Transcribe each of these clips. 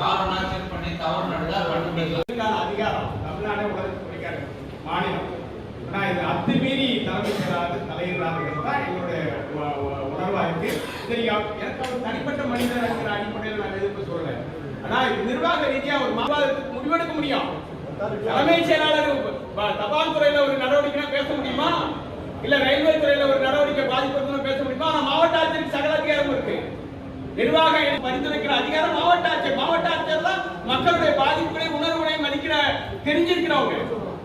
யாரும் நாச்சல் பண்ணி தவறு நடந்தா பண்ணுறதுக்கான அதிகாரம் தமிழ்நாடே உலகத்துக்கு பிடிக்காது மாநிலம். ஆனால் இது அத்துமீறி தலைமை செயலாளர் தலையிடுறாருங்கிறது தான் எங்களுடைய உணர்வாக இருக்கு. சரி எனக்கு ஒரு தனிப்பட்ட மனிதர் இருக்கிற அடிப்படையில் நான் எதிர்ப்பு சொல்றேன் இது நிர்வாக ரீதியா ஒரு மாநிலத்துக்கு முடிவெடுக்க முடியும். தலைமை செயலாளர் தபால் துறையில ஒரு நடவடிக்கைனா பேச முடியுமா? இல்ல ரயில்வே துறையில ஒரு நடவடிக்கை பாதிப்படுத்தணும் பேச முடியுமா? மாவட்ட ஆட்சியர் சக நிர்வாக பரிந்துரைக்கிற அதிகாரம் மாவட்ட ஆட்சியர் மாவட்ட ஆட்சியர் தான் மக்களுடைய பாதிப்புகளை உணர்வுகளை மதிக்கிற தெரிஞ்சிருக்கிறவங்க.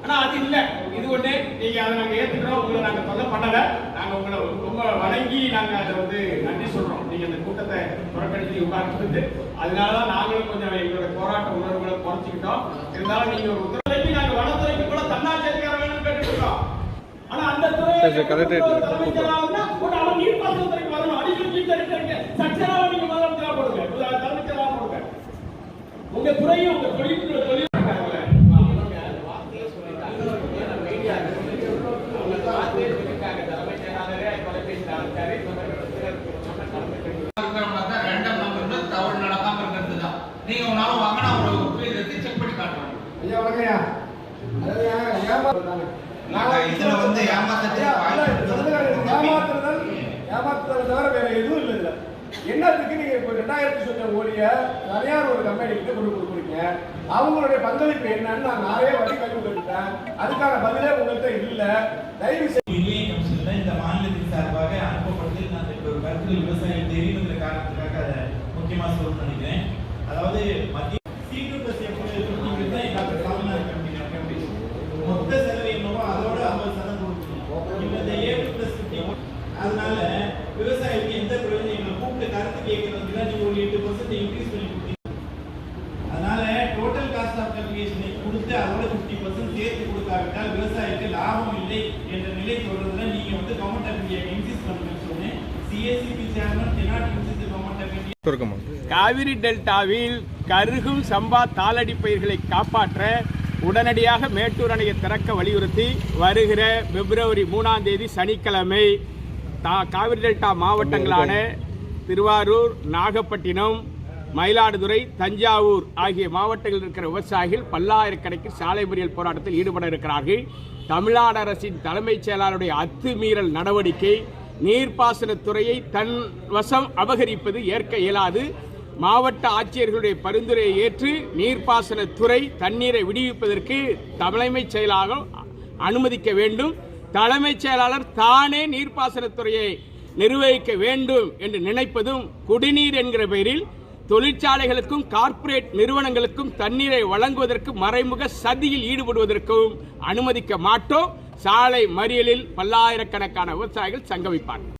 ஆனா அது இல்ல. இது ஒண்ணு நீங்க அதை நாங்க ஏத்துக்கிறோம் உங்களை நாங்க சொல்ல பண்ணல. நாங்க உங்களை ரொம்ப வணங்கி நாங்க அதை வந்து நன்றி சொல்றோம். நீங்க அந்த கூட்டத்தை புறக்கணிச்சு உட்கார்ந்து அதனாலதான் நாங்களும் கொஞ்சம் எங்களோட போராட்ட உணர்வுகளை குறைச்சிக்கிட்டோம். இருந்தாலும் நீங்க ஒரு உத்தரவைக்கு நாங்க வனத்துறைக்கு கூட தன்னாட்சி அதிகாரம் வேணும்னு கேட்டுக்கிறோம் ஆனா அந்த துறை தலைமைச் செயலாளர்னா கூட அவன் வரணும். அடிக்கடி நீர் தடுக்கிறீங்க சச்சரவா நீங்க முதலமைச்சரா போடுங்க முதல்ல தலைமைச் செயலாளரா போடுங்க உங்க துறையும் உங்க தொழில் தொழில் நீங்க உங்களால வாங்க நான் ஒரு பேர் பண்ணி காட்டுறேன். ஐயா வணக்கம்யா இதுல வந்து ஏமாத்தத்துக்கு ஏமாத்துறதை தவிர வேற எதுவும் இல்லை இதுல என்னத்துக்கு நீங்க இப்ப ரெண்டாயிரத்தி சொன்ன ஓடிய தனியார் ஒரு கம்பெனிக்கு கொண்டு கொடுக்குறீங்க. அவங்களுடைய பங்களிப்பு என்னன்னு நான் நிறைய வழி கல்வி கேட்டுட்டேன். அதுக்கான பதிலே உங்கள்கிட்ட இல்ல. தயவு செய்து இந்த மாநிலத்தின் சார்பாக அனுப்பப்பட்டதில் நான் இப்ப ஒரு கருத்து விவசாயம் தெரியுங்கிற காரணத்துக்காக அதை முக்கியமா சொல்ல நினைக்கிறேன். அதாவது மத்திய சீட்டு பஸ் எப்படி தான் டாக்டர் சாமிநாதன் கமிட்டி மொத்த செலவு என்னவோ அதோட ஐம்பது சதம் கொடுக்கணும். இப்ப இந்த ஏ பிளஸ் அதனால விவசாயிக்கு எந்த பிரயோஜனம் கூப்பிட்டு கருத்து கேட்கறதுக்கு தான் நீங்க ஒரு எட்டு பர்சன்ட் இன்க்ரீஸ் பண்ணி கொடுத்தீங்க அதனால டோட்டல் காஸ்ட் ஆஃப் கல்டிவேஷனை கொடுத்து அதோட 50% பர்சன்ட் சேர்த்து கொடுக்காவிட்டால் விவசாயிக்கு லாபம் இல்லை என்ற நிலை தொடர்றதுல நீங்க வந்து கவர்மெண்ட் ஆஃப் இந்தியா இன்சிஸ்ட் பண்ணுங்கன்னு சொன்னேன். CSCB chairman the government of India சுருக்கமா காவிரி டெல்டாவில் கருகும் சம்பா தாளடி பயிர்களை காப்பாற்ற உடனடியாக மேட்டூர் அணையை திறக்க வலியுறுத்தி வருகிற பிப்ரவரி மூணாம் தேதி சனிக்கிழமை தா காவிரி டெல்டா மாவட்டங்களான திருவாரூர் நாகப்பட்டினம் மயிலாடுதுறை தஞ்சாவூர் ஆகிய மாவட்டங்களில் இருக்கிற விவசாயிகள் பல்லாயிரக்கணக்கில் சாலை மறியல் போராட்டத்தில் ஈடுபட இருக்கிறார்கள். தமிழ்நாடு அரசின் தலைமைச் செயலாளருடைய அத்துமீறல் நடவடிக்கை நீர்ப்பாசனத்துறையை தன் வசம் அபகரிப்பது ஏற்க இயலாது. மாவட்ட ஆட்சியர்களுடைய பரிந்துரையை ஏற்று நீர்ப்பாசனத்துறை தண்ணீரை விடுவிப்பதற்கு தலைமைச் செயலாளர் அனுமதிக்க வேண்டும். தலைமைச் செயலாளர் தானே நீர்ப்பாசனத்துறையை நிர்வகிக்க வேண்டும் என்று நினைப்பதும் குடிநீர் என்கிற பெயரில் தொழிற்சாலைகளுக்கும் கார்ப்பரேட் நிறுவனங்களுக்கும் தண்ணீரை வழங்குவதற்கு மறைமுக சதியில் ஈடுபடுவதற்கும் அனுமதிக்க மாட்டோம். சாலை மறியலில் பல்லாயிரக்கணக்கான விவசாயிகள் சங்கமிப்பார்கள்.